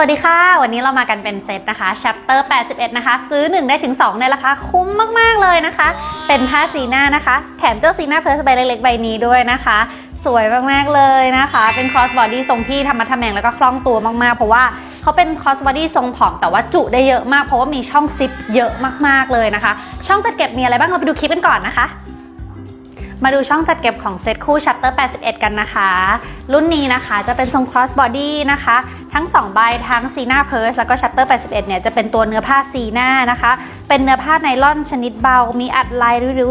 วัสดีค่ะ วันนี้เรามากันเป็นเซตนะคะ chapter 81 นะคะ ซื้อ 1 ได้ถึง 2 ในราคาคุ้มมาก ๆ เลยนะคะ เป็นผ้าซีน่านะคะ แถมเจ้าซีน่าเพิร์สใบเล็ก ๆ ใบนี้ด้วยนะคะ สวยมาก ๆ เลยนะคะ เป็น cross body ทรงที่ธรรมะทะแมงแล้วก็คล่องตัวมาก ๆ เพราะว่าเขาเป็น cross body ทรงผอมแต่ว่าจุได้เยอะมากเพราะว่ามีช่องซิปเยอะมาก ๆ เลยนะคะ ช่องจัดเก็บมีอะไรบ้างเราไปดูคลิปกันก่อนนะคะ มาดูช่องจัดเก็บของเซตคู่ Shutter 81 กันนะคะ รุ่นนี้นะคะจะเป็นทรง cross body นะคะ ทั้ง 2 ใบทั้ง Cena Purse แล้วก็ Shutter 81 เนี่ยจะเป็นตัวเนื้อผ้า Cena นะคะ เป็นเนื้อผ้าไนล่อนชนิดเบา มีอัดลายริ้ว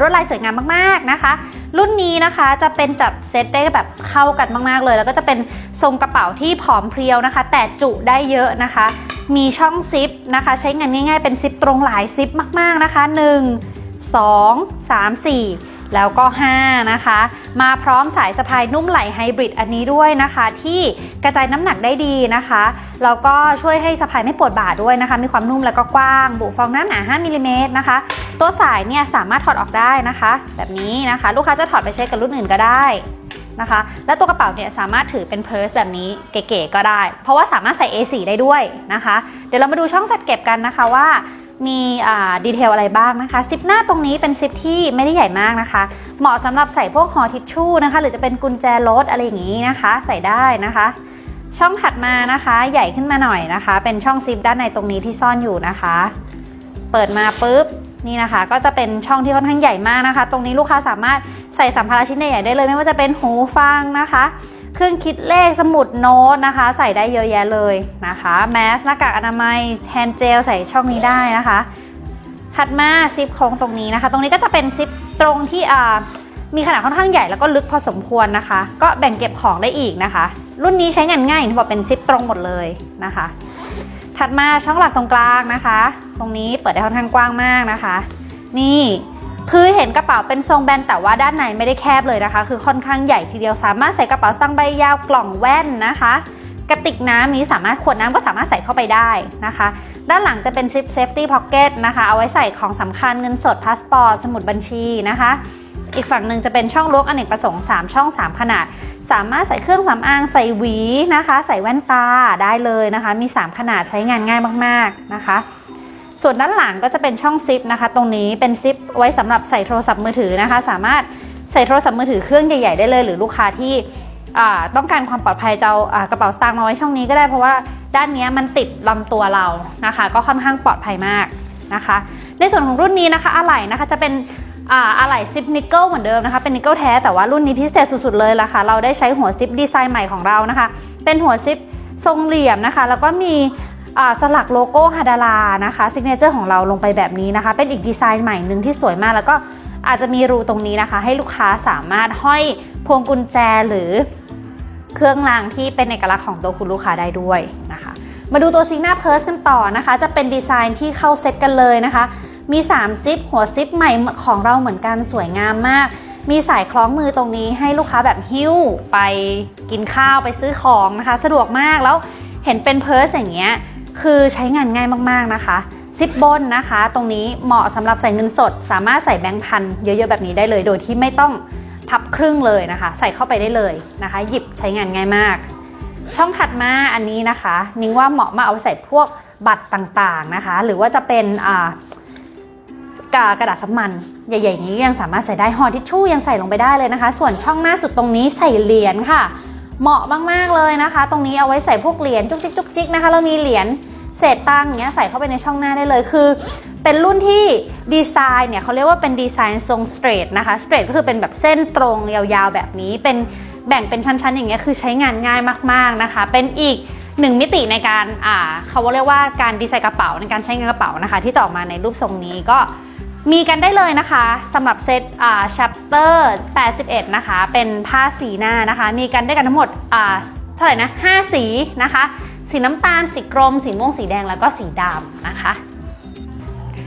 รวดลายสวยงามมากๆนะคะ รุ่นนี้นะคะจะเป็นจับเซตได้แบบเข้ากันมากๆเลย แล้วก็จะเป็นทรงกระเป๋าที่ผอมเพรียวนะคะ แต่จุได้เยอะนะคะ มีช่องซิปนะคะ ใช้งานง่าย ๆ เป็นซิปตรงหลายซิปมากๆนะคะ 1 2 3 4 แล้วก็ 5 นะคะ มาพร้อมสายสะพายนุ่มไหลไฮบริดอันนี้ด้วยนะคะ ที่กระจายน้ำหนักได้ดีนะคะแล้วก็ช่วยให้สะพายไม่ปวดบ่าด้วยนะคะ มีความนุ่มแล้วก็กว้าง บุฟองน้ำหนา 5มิลลิเมตรนะคะ ตัวสายเนี่ยสามารถถอดออกได้นะคะ แบบนี้นะคะ ลูกค้าจะถอดไปใช้กับรุ่นอื่นก็ได้นะคะ และตัวกระเป๋าเนี่ยสามารถถือเป็นเพิร์สแบบนี้เก๋ๆก็ได้ เพราะว่าสามารถใส่ A4 ได้ด้วยนะคะ เดี๋ยวเรามาดูช่องจัดเก็บกันนะคะว่า มีดีเทลอะไรบ้างนะคะซิปหน้าตรงนี้เป็นซิปที่ไม่ได้ใหญ่มากนะคะ เหมาะสำหรับใส่พวกห่อทิชชู่นะคะ หรือจะเป็นกุญแจรถอะไรอย่างนี้นะคะ ใส่ได้นะคะ ช่องถัดมานะคะ ใหญ่ขึ้นมาหน่อยนะคะ เป็นช่องซิปด้านในตรงนี้ที่ซ่อนอยู่นะคะ เปิดมาปุ๊บนี่นะคะ ก็จะเป็นช่องที่ค่อนข้างใหญ่มากนะคะ ตรงนี้ลูกค้าสามารถใส่สัมภาระชิ้นใหญ่ๆได้เลย ไม่ว่าจะเป็นหูฟังนะคะ เครื่องคิดเลขสมุดโน้ตนะคะ ใส่ได้เยอะแยะเลยนะคะแมสหน้ากากอนามัยแฮนด์เจลใส่ช่องนี้ได้นะคะ ถัดมาซิปโครงตรงนี้นะคะ ตรงนี้ก็จะเป็นซิปตรงที่มีขนาดค่อนข้างใหญ่แล้วก็ลึกพอสมควรนะคะ ก็แบ่งเก็บของได้อีกนะคะ รุ่นนี้ใช้งานง่ายอย่างที่บอกเป็นซิปตรงหมดเลยนะคะ ถัดมาช่องหลักตรงกลางนะคะ ตรงนี้เปิดได้ค่อนข้างกว้างมากนะคะ นี่ คือเห็นกระเป๋าเป็นทรงแบนแต่ว่าด้านในไม่ได้แคบเลยนะคะ คือค่อนข้างใหญ่ทีเดียวสามารถใส่กระเป๋าสตางค์ใบยาวกล่องแว่นนะคะ กระติกน้ำนี้สามารถขวดน้ำก็สามารถใส่เข้าไปได้นะคะ ด้านหลังจะเป็นซิปเซฟตี้พ็อกเก็ตนะคะเอาไว้ใส่ของสำคัญเงินสดพาสปอร์ตสมุดบัญชีนะคะ อีกฝั่งหนึ่งจะเป็นช่องล้วงอเนกประสงค์ 3 ช่อง 3 ขนาด สามารถใส่เครื่องสำอางใส่หวีนะคะ ใส่แว่นตาได้เลยนะคะ มี 3 ขนาดใช้งานง่ายมากๆนะคะ ส่วนด้านหลังก็จะเป็นช่องซิปนะคะ ตรงนี้เป็นซิปไว้สำหรับใส่โทรศัพท์มือถือนะคะ สามารถใส่โทรศัพท์มือถือเครื่องใหญ่ ๆ ได้เลย หรือลูกค้าที่ต้องการความปลอดภัยจะเอากระเป๋าสตางค์มาไว้ช่องนี้ก็ได้เพราะว่าด้านนี้มันติดลำตัวเรานะคะ ก็ค่อนข้างปลอดภัยมากนะคะ ในส่วนของรุ่นนี้นะคะอะไหล่นะคะจะเป็นอะไหล่ซิปนิกเกิลเหมือนเดิมนะคะเป็นนิกเกิลแท้แต่ว่ารุ่นนี้พิเศษสุดๆเลยล่ะค่ะเราได้ใช้หัวซิปดีไซน์ใหม่ของเรานะคะ เป็นหัวซิปทรงเหลี่ยมนะคะ แล้วก็มี สลักโลโก้ฮาดารานะคะซิกเนเจอร์ของเราลงไปแบบนี้นะคะ เป็นอีกดีไซน์ใหม่หนึ่งที่สวยมาก แล้วก็อาจจะมีรูตรงนี้นะคะ ให้ลูกค้าสามารถห้อยพวงกุญแจหรือเครื่องรางที่เป็นเอกลักษณ์ของตัวคุณลูกค้าได้ด้วยนะคะ มาดูตัวซิง n ้าเพิร์สกันต่อนะคะ จะเป็นดีไซน์ที่เข้าเซตกันเลยนะคะ มี3ซิปหัวซิปใหม่ของเราเหมือนกันสวยงามมาก มีสายคล้องมือตรงนี้ให้ลูกค้าแบบหิ้วไปกินข้าวไปซื้อของนะคะ สะดวกมากแล้วเห็นเป็นเพิร์สอย่างเงี้ย คือใช้งานง่ายมากๆนะคะซิปบนนะคะ ตรงนี้เหมาะสำหรับใส่เงินสด สามารถใส่แบงค์พันเยอะๆแบบนี้ได้เลย โดยที่ไม่ต้องพับครึ่งเลยนะคะ ใส่เข้าไปได้เลยนะคะ หยิบใช้งานง่ายมาก ช่องถัดมาอันนี้นะคะ นิ้งว่าเหมาะมากเอาไปใส่พวกบัตรต่างๆนะคะ หรือว่าจะเป็นกากระดาษซับมันใหญ่ๆนี้ยังสามารถใส่ได้ห่อทิชชู่ยังใส่ลงไปได้เลยนะคะ ส่วนช่องหน้าสุดตรงนี้ใส่เหรียญค่ะ เหมาะมากๆเลยนะคะ ตรงนี้เอาไว้ใส่พวกเหรียญจุกจิกจุกจิกนะคะ เรามีเหรียญ เศษตังอย่างเงี้ยใส่เข้าไปในช่องหน้าได้เลยคือ เป็นรุ่นที่ดีไซน์เนี่ยเขาเรียกว่าเป็นดีไซน์ทรงสเตรทนะคะสเตรทก็คือเป็นแบบเส้นตรงยาวๆแบบนี้เป็นแบ่งเป็นชั้นๆอย่างเงี้ยคือใช้งานง่ายมากๆนะคะ เป็นอีกหนึ่งมิติในการอ่าเขาเรียกว่าการดีไซน์กระเป๋าในการใช้งานกระเป๋านะคะ ที่จะออกมาในรูปทรงนี้ก็มีกันได้เลยนะคะสำหรับเซตอ่า chapter 81 นะคะ เป็นผ้าสีหน้านะคะ มีกันได้กันทั้งหมดอ่าเท่าไหร่นะ 5 สีนะคะ สีน้ำตาล สีกรม สีม่วง สีแดง แล้วก็สีดำนะคะ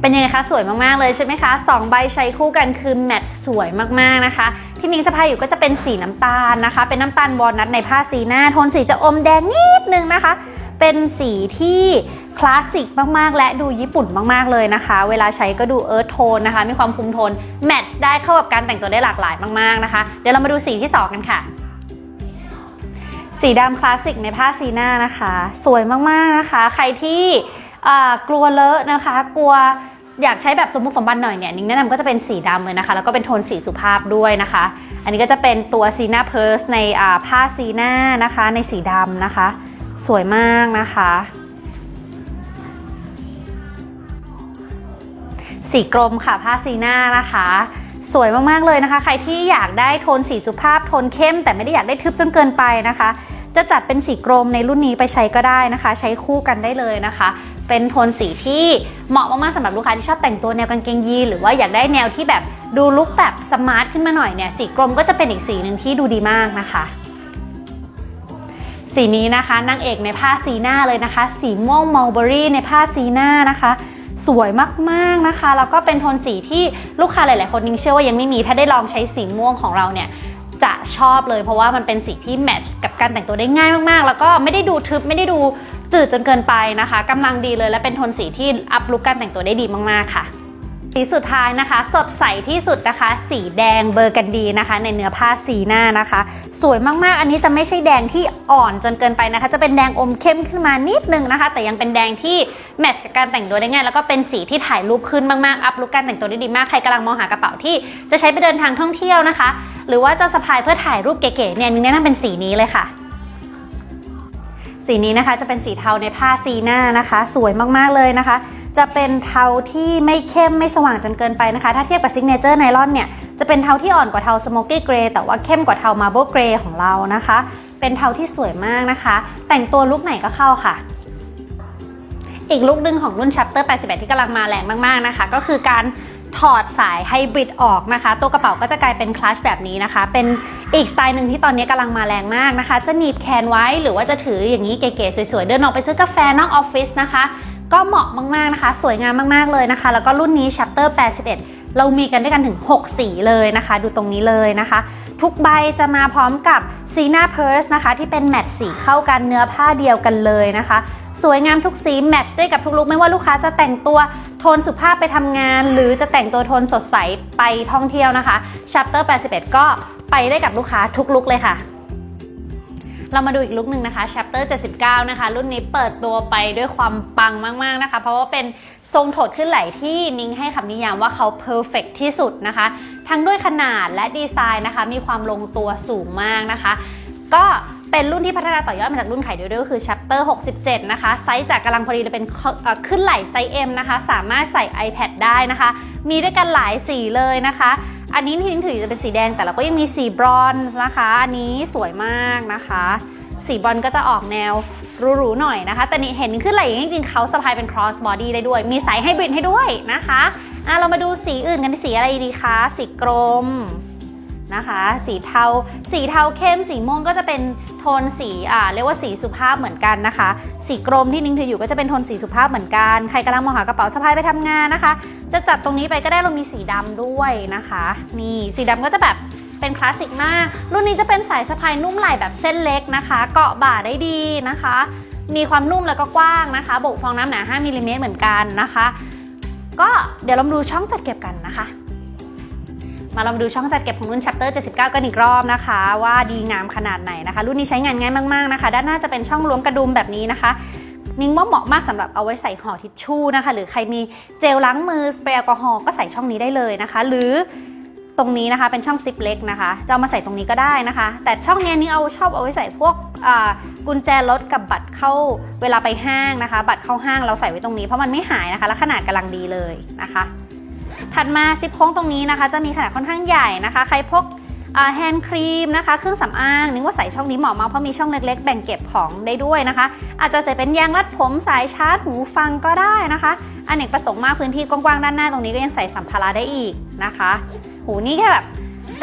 เป็นยังไงคะสวยมากๆเลยใช่ไหมคะสองใบใช้คู่กันคือแมทสวยมากๆนะคะ ที่นิ้งสะพายอยู่ก็จะเป็นสีน้ำตาลนะคะ เป็นน้ำตาลวอลนัทในผ้าสีหน้าโทนสีจะอมแดงนิดนึงนะคะ เป็นสีที่คลาสสิกมากๆ และดูญี่ปุ่นมากๆเลยนะคะ เวลาใช้ก็ดูเอิร์ธโทนนะคะ มีความคุมโทนแมทช์ได้เข้ากับการแต่งตัวได้หลากหลายมากๆนะคะ เดี๋ยวเรามาดูสีที่สองกันค่ะ สีดำคลาสสิกในผ้าซีน่านะคะ สวยมากๆนะคะ ใครที่กลัวเลอะนะคะ กลัวอยากใช้แบบสมมุติสมบัติหน่อยเนี่ยนิ้งแนะนำก็จะเป็นสีดำเลยนะคะ แล้วก็เป็นโทนสีสุภาพด้วยนะคะ อันนี้ก็จะเป็นตัวซีน่าเพิร์สในผ้าซีน่านะคะ ในสีดำนะคะ สวยมากนะคะสีกรมค่ะผ้าซีน่านะคะ สวยมากๆเลยนะคะ ใครที่อยากได้โทนสีสุภาพโทนเข้ม แต่ไม่ได้อยากได้ทึบจนเกินไปนะคะ จะจัดเป็นสีกรมในรุ่นนี้ไปใช้ก็ได้นะคะ ใช้คู่กันได้เลยนะคะ เป็นโทนสีที่เหมาะมากๆสำหรับลูกค้าที่ชอบแต่งตัวแนวกางเกงยีนหรือว่าอยากได้แนวที่แบบดูลุคแบบสมาร์ทขึ้นมาหน่อยเนี่ยสีกรมก็จะเป็นอีกสีหนึ่งที่ดูดีมากนะคะสีนี้นะคะนางเอกในผ้าซีหน้าเลยนะคะ สีม่วงมัลเบอรี่ในผ้าซีหน้านะคะ สวยมากๆนะคะ แล้วก็เป็นโทนสีที่ลูกค้าหลายๆคนนิ่งเชื่อว่ายังไม่มี ถ้าได้ลองใช้สีม่วงของเราเนี่ยจะชอบเลย เพราะว่ามันเป็นสีที่แมทช์กับการแต่งตัวได้ง่ายมากๆ แล้วก็ไม่ได้ดูทึบไม่ได้ดูจืดจนเกินไปนะคะกำลังดีเลยและเป็นโทนสีที่อัพลุคการแต่งตัวได้ดีมากๆค่ะ สีสุดท้ายนะคะ สดใสที่สุดนะคะ สีแดงเบอร์กันดีนะคะ ในเนื้อผ้าสีหน้านะคะ สวยมากๆ อันนี้จะไม่ใช่แดงที่อ่อนจนเกินไปนะคะ จะเป็นแดงอมเข้มขึ้นมานิดนึงนะคะ แต่ยังเป็นแดงที่แมทช์กับการแต่งตัวได้ง่ายแล้วก็เป็นสีที่ถ่ายรูปขึ้นมากๆอัพลุคการแต่งตัวได้ดีมากใครกำลังมองหากระเป๋าที่จะใช้ไปเดินทางท่องเที่ยวนะคะ หรือว่าจะสะพายเพื่อถ่ายรูปเก๋ๆเนี่ยนิ้งแนะนำเป็นสีนี้เลยค่ะสีนี้นะคะจะเป็นสีเทาในผ้าซีหน้านะคะ สวยมากๆเลยนะคะ จะเป็นเทาที่ไม่เข้มไม่สว่างจนเกินไปนะคะ ถ้าเทียบกับซิกเนเจอร์ไนลอนเนี่ย จะเป็นเทาที่อ่อนกว่าเทาสโมกี้เกรย์แต่ว่าเข้มกว่าเทามาร์เบิลเกรย์ของเรานะคะ เป็นเทาที่สวยมากนะคะ แต่งตัวลุคไหนก็เข้าค่ะ อีกลุคหนึ่งของรุ่น Chapter 81 ที่กำลังมาแรงมากๆนะคะ ก็คือการถอดสายไฮบริดออกนะคะ ตัวกระเป๋าก็จะกลายเป็นคลัชแบบนี้นะคะ เป็นอีกสไตล์หนึ่งที่ตอนนี้กำลังมาแรงมากนะคะ จะหนีบแขนไว้หรือว่าจะถืออย่างนี้เก๋ๆสวยๆ เดินออกไปซื้อกาแฟนอกออฟฟิศนะคะ ก็เหมาะมากๆนะคะ สวยงามมากๆเลยนะคะ แล้วก็รุ่นนี้ Chapter 81 เรามีกันด้วยกันถึง 6 สีเลยนะคะ ดูตรงนี้เลยนะคะ ทุกใบจะมาพร้อมกับซีน่าเพิร์สนะคะ ที่เป็นแมทสีเข้ากันเนื้อผ้าเดียวกันเลยนะคะ สวยงามทุกสีแมทช์ด้กับทุกลุคไม่ว่าลูกค้าจะแต่งตัวโทนสุภาพไปทำงาน หรือจะแต่งตัวโทนสดใสไปท่องเที่ยวนะคะ Chapter 81 ก็ไปได้กับลูกค้าทุกลุคเลยค่ะ เรามาดูอีกลุคหนึ่งนะคะ Chapter 79 นะคะ รุ่นนี้เปิดตัวไปด้วยความปังมาก ๆ นะคะ เพราะว่าเป็นทรงโถดขึ้นไหลที่นิ้งให้คำนิยามว่าเขา perfect ที่สุดนะคะ ทั้งด้วยขนาดและดีไซน์นะคะ มีความลงตัวสูงมากนะคะ ก็เป็นรุ่นที่พัฒนาต่อยอดมาจากรุ่นไข่เดียวก็คือ Chapter 67 นะคะ ไซส์จากกำลังพอดีเลยเป็นขึ้นไหลไซส์ M นะคะ สามารถใส่ iPad ได้นะคะ มีด้วยกันหลายสีเลยนะคะ อันนี้ที่นิ้งถือจะเป็นสีแดงแต่เราก็ยังมีสีบรอนซ์นะคะ อันนี้สวยมากนะคะ สีบรอลก็จะออกแนวหรูๆหน่อยนะคะ แต่นี่เห็นขึ้นไหลอย่างจริงๆเขาสะพายเป็น cross body ได้ด้วย มีสายไฮบริดให้ด้วยนะคะอะเรามาดูสีอื่นกันสีอะไรดีคะ สีกรม นะคะ สีเทา สีเทาเข้ม สีม่วงก็จะเป็นโทนสีอ่าเรียกว่าสีสุภาพเหมือนกันนะคะ สีกรมที่นิ้งถืออยู่ก็จะเป็นโทนสีสุภาพเหมือนกัน ใครกำลังมองหากระเป๋าสะพายไปทำงานนะคะ จะจัดตรงนี้ไปก็ได้เรามีสีดำด้วยนะคะ นี่สีดำก็จะแบบเป็นคลาสสิกมาก รุ่นนี้จะเป็นสายสะพายนุ่มไหล่แบบเส้นเล็กนะคะ เกาะบ่าได้ดีนะคะ มีความนุ่มแล้วก็กว้างนะคะโบกฟองน้ำหนา 5มิลลิเมตรเหมือนกันนะคะ ก็เดี๋ยวเราดูช่องจัดเก็บกันนะคะ มาเรามาดูช่องจัดเก็บของรุ่น Chapter 79 กันอีกรอบนะคะ ว่าดีงามขนาดไหนนะคะ รุ่นนี้ใช้งานง่ายมากๆนะคะ ด้านหน้าจะเป็นช่องล้วงกระดุมแบบนี้นะคะนิ้งว่าเหมาะมากสำหรับเอาไว้ใส่ห่อทิชชู่นะคะ หรือใครมีเจลล้างมือสเปรย์แอลกอฮอล์ก็ใส่ช่องนี้ได้เลยนะคะ หรือตรงนี้นะคะเป็นช่องซิปเล็กนะคะจะเอามาใส่ตรงนี้ก็ได้นะคะ แต่ช่องนี้นี่เอาชอบเอาไว้ใส่พวกกุญแจรถกับบัตรเข้าเวลาไปห้างนะคะ บัตรเข้าห้างเราใส่ไว้ตรงนี้เพราะมันไม่หายนะคะ และขนาดกำลังดีเลยนะคะ ถัดมาซิปโค้งตรงนี้นะคะ จะมีขนาดค่อนข้างใหญ่นะคะ ใครพกแฮนด์ครีมนะคะ เครื่องสำอางนึกว่าใส่ช่องนี้เหมาะมากเพราะมีช่องเล็กๆ แบ่งเก็บของได้ด้วยนะคะ อาจจะใส่เป็นยางรัดผมสายชาร์จหูฟังก็ได้นะคะอนเนกประสงค์มากพื้นที่กว้างๆด้านหน้าตรงนี้ก็ยังใส่สัมภาระได้อีกนะคะหูนี่แค่แบบ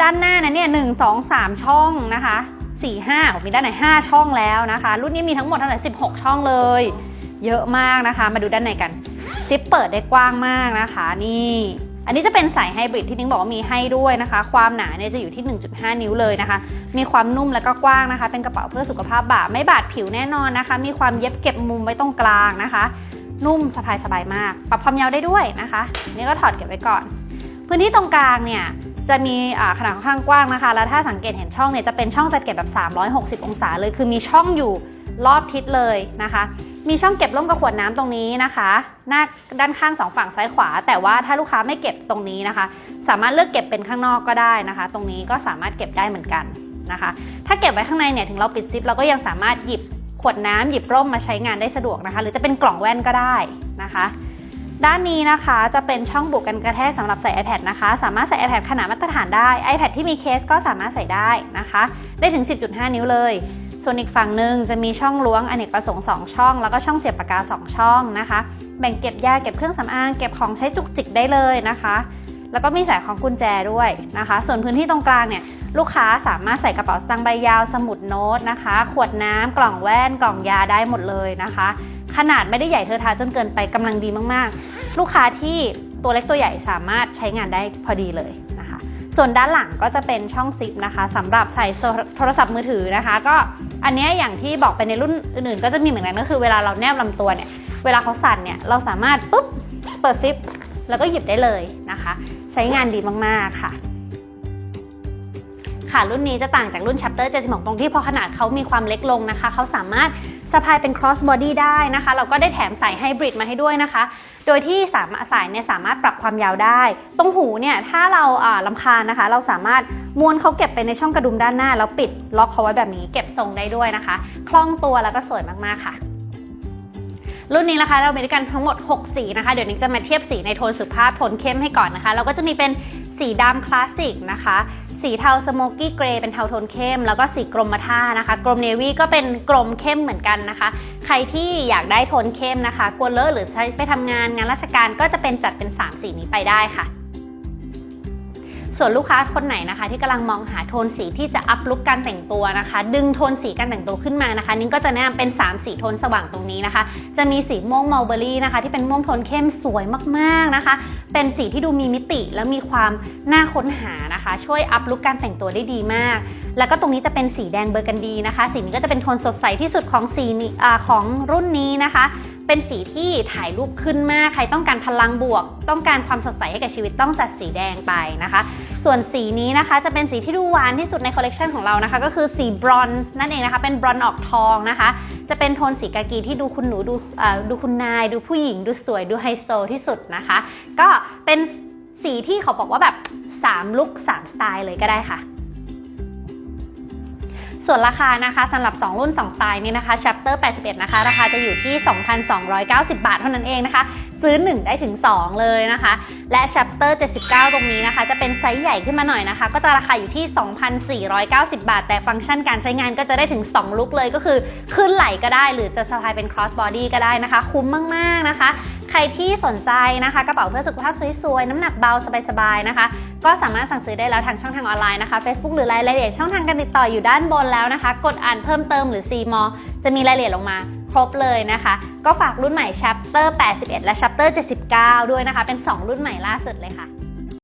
ด้านหน้านะเนี่ยหนึ่งสองสามช่องนะคะสี่ห้ามีด้านไหนห้าช่องแล้วนะคะ รุ่นนี้มีทั้งหมดเท่าไหร่สิบหกช่องเลย เยอะมากนะคะ มาดูด้านในกันซิปเปิดได้กว้างมากนะคะ นี่ อันนี้จะเป็นสายไฮบริดที่นิ้งบอกว่ามีให้ด้วยนะคะ ความหนาเนี่ยจะอยู่ที่ 1.5 นิ้วเลยนะคะ มีความนุ่มแล้วก็กว้างนะคะ เป็นกระเป๋าเพื่อสุขภาพบ่าไม่บาดผิวแน่นอนนะคะ มีความเย็บเก็บมุมไว้ตรงกลางนะคะ นุ่มสบายสบายมาก ปรับความยาวได้ด้วยนะคะนี่ก็ถอดเก็บไว้ก่อน พื้นที่ตรงกลางเนี่ยจะมีขนาดค่อนข้างกว้างนะคะ แล้วถ้าสังเกตเห็นช่องเนี่ยจะเป็นช่องจัดเก็บแบบ 360 องศาเลย คือมีช่องอยู่รอบทิศเลยนะคะ มีช่องเก็บร่มกับขวดน้ำตรงนี้นะคะหน้าด้านข้างสองฝั่งซ้ายขวา แต่ว่าถ้าลูกค้าไม่เก็บตรงนี้นะคะ สามารถเลือกเก็บเป็นข้างนอกก็ได้นะคะ ตรงนี้ก็สามารถเก็บได้เหมือนกันนะคะ ถ้าเก็บไว้ข้างในเนี่ยถึงเราปิดซิปเราก็ยังสามารถหยิบขวดน้ำหยิบร่มมาใช้งานได้สะดวกนะคะ หรือจะเป็นกล่องแว่นก็ได้นะคะ ด้านนี้นะคะจะเป็นช่องบุกกันกระแทกสำหรับใส่ iPad นะคะ สามารถใส่ iPad ขนาดมาตรฐานได้ iPad ที่มีเคสก็สามารถใส่ได้นะคะ ได้ถึง 10.5 นิ้วเลย ส่วนอีกฝั่งหนึ่งจะมีช่องล้วงอเนกประสงค์ 2 ช่อง แล้วก็ช่องเสียบปากกา 2 ช่องนะคะ แบ่งเก็บยาเก็บเครื่องสำอางเก็บของใช้จุกจิกได้เลยนะคะ แล้วก็มีสายของกุญแจด้วยนะคะ ส่วนพื้นที่ตรงกลางเนี่ยลูกค้าสามารถใส่กระเป๋าสตางค์ใบยาวสมุดโน้ตนะคะ ขวดน้ำกล่องแว่นกล่องยาได้หมดเลยนะคะ ขนาดไม่ได้ใหญ่เทอะทะจนเกินไปกำลังดีมากๆ ลูกค้าที่ตัวเล็กตัวใหญ่สามารถใช้งานได้พอดีเลยนะคะ ส่วนด้านหลังก็จะเป็นช่องซิปนะคะสำหรับใส่โทรศัพท์มือถือนะคะ ก็ อันนี้อย่างที่บอกไปในรุ่นอื่นๆ ก็จะมีเหมือนกันก็คือเวลาเราแนบลำตัวเนี่ยเวลาเขาสั่นเนี่ยเราสามารถปุ๊บเปิดซิปแล้วก็หยิบได้เลยนะคะ ใช้งานดีมากๆค่ะ ค่ะรุ่นนี้จะต่างจากรุ่น Chapter 76ตรงที่พอขนาดเขามีความเล็กลงนะคะเขาสามารถะพายเป็น cross body ได้นะคะ เราก็ได้แถมสายไฮบริดมาให้ด้วยนะคะ โดยที่สามารถสายเนี่ยสามารถปรับความยาวได้ ตรงหูเนี่ยถ้าเราอ่าลำคาญนะคะ เราสามารถม้วนเขาเก็บไปในช่องกระดุมด้านหน้า แล้วปิดล็อกเขาไว้แบบนี้เก็บทรงได้ด้วยนะคะ คล่องตัวแล้วก็สวยมากๆค่ะรุ่นนี้นะคะเรามีด้วยกันทั้งหมด 6 สีนะคะ เดี๋ยวนี้จะมาเทียบสีในโทนสุภาพโทนเข้มให้ก่อนนะคะ เราก็จะมีเป็นสีดำคลาสสิกนะคะ สีเทาสโมกกี้เกรย์เป็นเทาโทนเข้ม แล้วก็สีกรมท่านะคะ กรมเนวี่ก็เป็นกรมเข้มเหมือนกันนะคะ ใครที่อยากได้โทนเข้มนะคะกลัวเลอะหรือใช้ไปทำงานงานราชการก็จะเป็นจัดเป็น 3 สีนี้ไปได้ค่ะ ส่วนลูกค้าคนไหนนะคะ ที่กำลังมองหาโทนสีที่จะอัพลุคการแต่งตัวนะคะ ดึงโทนสีการแต่งตัวขึ้นมานะคะ นิ้งก็จะแนะนำเป็น 3 สีโทนสว่างตรงนี้นะคะ จะมีสีม่วงมัลเบอรี่นะคะ ที่เป็นม่วงโทนเข้มสวยมากๆนะคะ เป็นสีที่ดูมีมิติและมีความน่าค้นหานะคะ ช่วยอัพลุคการแต่งตัวได้ดีมาก แล้วก็ตรงนี้จะเป็นสีแดงเบอร์กันดีนะคะ สีนี้ก็จะเป็นโทนสดใสที่สุดของสีอของรุ่นนี้นะคะเป็นสีที่ถ่ายรูปขึ้นมาก ใครต้องการพลังบวก ต้องการความสดใสให้กับชีวิตต้องจัดสีแดงไปนะคะ ส่วนสีนี้นะคะจะเป็นสีที่ดูหวานที่สุดในคอลเลกชันของเรานะคะ ก็คือสีบรอนซ์นั่นเองนะคะ เป็นบรอนซ์ออกทองนะคะ จะเป็นโทนสีกากีที่ดูคุณหนูดูอ่อดูคุณนาย ดูผู้หญิง ดูสวยดูไฮโซที่สุดนะคะ ก็เป็นสีที่เขาบอกว่าแบบ 3 ลุค3สไตล์เลยก็ได้ค่ะส่วนราคานะคะสำหรับ 2 รุ่น 2 สไตล์นี้นะคะ Chapter 81 นะคะ ราคาจะอยู่ที่ 2,290 บาทเท่านั้นเองนะคะ ซื้อ 1 ได้ถึง 2 เลยนะคะ และ Chapter 79 ตรงนี้นะคะ จะเป็นไซส์ใหญ่ขึ้นมาหน่อยนะคะ ก็จะราคาอยู่ที่ 2,490 บาท แต่ฟังก์ชันการใช้งานก็จะได้ถึง 2 ลุคเลยก็คือขึ้นไหล่ก็ได้ หรือจะสะพายเป็น cross body ก็ได้นะคะ คุ้มมาก ๆ นะคะ ใครที่สนใจนะคะ กระเป๋าเพื่อสุขภาพสวยๆ น้ำหนักเบาสบายๆนะคะ ก็สามารถสั่งซื้อได้แล้วทางช่องทางออนไลน์นะคะ Facebook หรือรายละเอียดช่องทางการติดต่ออยู่ด้านบนแล้วนะคะ กดอ่านเพิ่มเติมหรือ c m o จะมีรายละเอียดลงมา รบเลยนะคะ ก็ฝากรุ่นใหม่ Chapter 81 และ Chapter 79 ด้วยนะคะ เป็น 2 รุ่นใหม่ล่าสุดเลยค่ะ